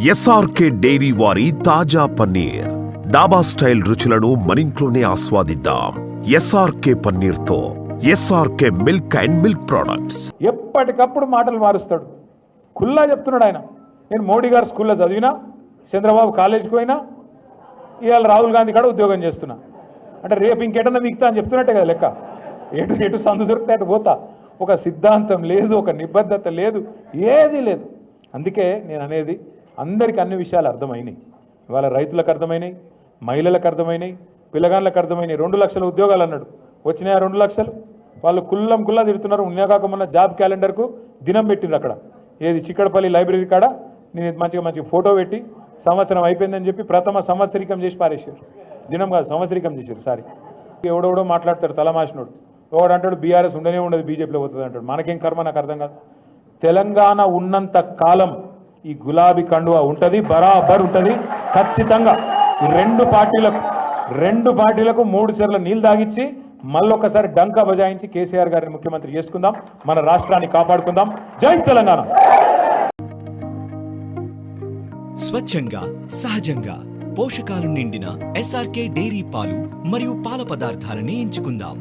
SRK dairy వారి తాజా paneer. Dhaba style రుచులను మనింట్లోనే ఆస్వాదిద్దాం. SRK పన్నీర్తో SRK milk and milk products. ఎప్పటికప్పుడు మాటలు మారుస్తాడు. కుల్లా చెప్తున్నాడు ఆయన. నేను మోడీ గారు స్కూల్లో చదివినా చంద్రబాబు కాలేజీకి పోయినా ఇవాళ రాహుల్ గాంధీ కాడ ఉద్యోగం చేస్తున్నా. అంటే రేపు ఇంకెటన్నా మిగతా అని చెప్తున్నట్టే కదా లెక్క. ఎటు ఎటు సందు దొరికితే అటు పోతా. ఒక సిద్ధాంతం లేదు ఒక నిబద్ధత లేదు ఏది లేదు. అందుకే నేను అనేది అందరికీ అన్ని విషయాలు అర్థమైనాయి. ఇవాళ రైతులకు అర్థమైనాయి మహిళలకు అర్థమైనాయి పిల్లగాళ్ళకు అర్థమైనాయి. రెండు లక్షల ఉద్యోగాలు అన్నాడు. వచ్చినాయా రెండు లక్షలు? వాళ్ళు కుల్లం కుల్లా తిడుతున్నారు. ఉన్నకాకమన్న జాబ్ క్యాలెండర్కు దినం పెట్టిండ్రు అక్కడ. ఏది చిక్కడపల్లి లైబ్రరీ కాడ? నేను మంచిగా మంచిగా ఫోటో పెట్టి సంవత్సరం అయిపోయిందని చెప్పి ప్రథమ సంవత్సరికం చేసి పారేసారు దినం కాదు సంవత్సరికం చేశారు సారీ. ఎవడెవడో మాట్లాడతాడు తలమాసినోడు. ఒకడు అంటాడు బీఆర్ఎస్ ఉండనే ఉండదు బీజేపీలో పోతుంది అంటాడు. మనకేం కర్మ నాకు అర్థం కాదు. తెలంగాణ ఉన్నంత కాలం ఈ గులాబీ కండువా ఉంటుంది బరాబర్ ఉంటుంది. ఖచ్చితంగా రెండు పార్టీలకు రెండు పార్టీలకు మూడు చెర్ల నీళ్ళు తాగిచ్చి మళ్ళొకసారి డంకా బజాయించి కేసీఆర్ గారిని ముఖ్యమంత్రి చేసుకుందాం మన రాష్ట్రాన్ని కాపాడుకుందాం. జై తెలంగాణ! స్వచ్ఛంగా సహజంగా పోషకాలు నిండిన ఎస్ఆర్కే డైరీ పాలు మరియు పాల పదార్థాలని ఎంచుకుందాం.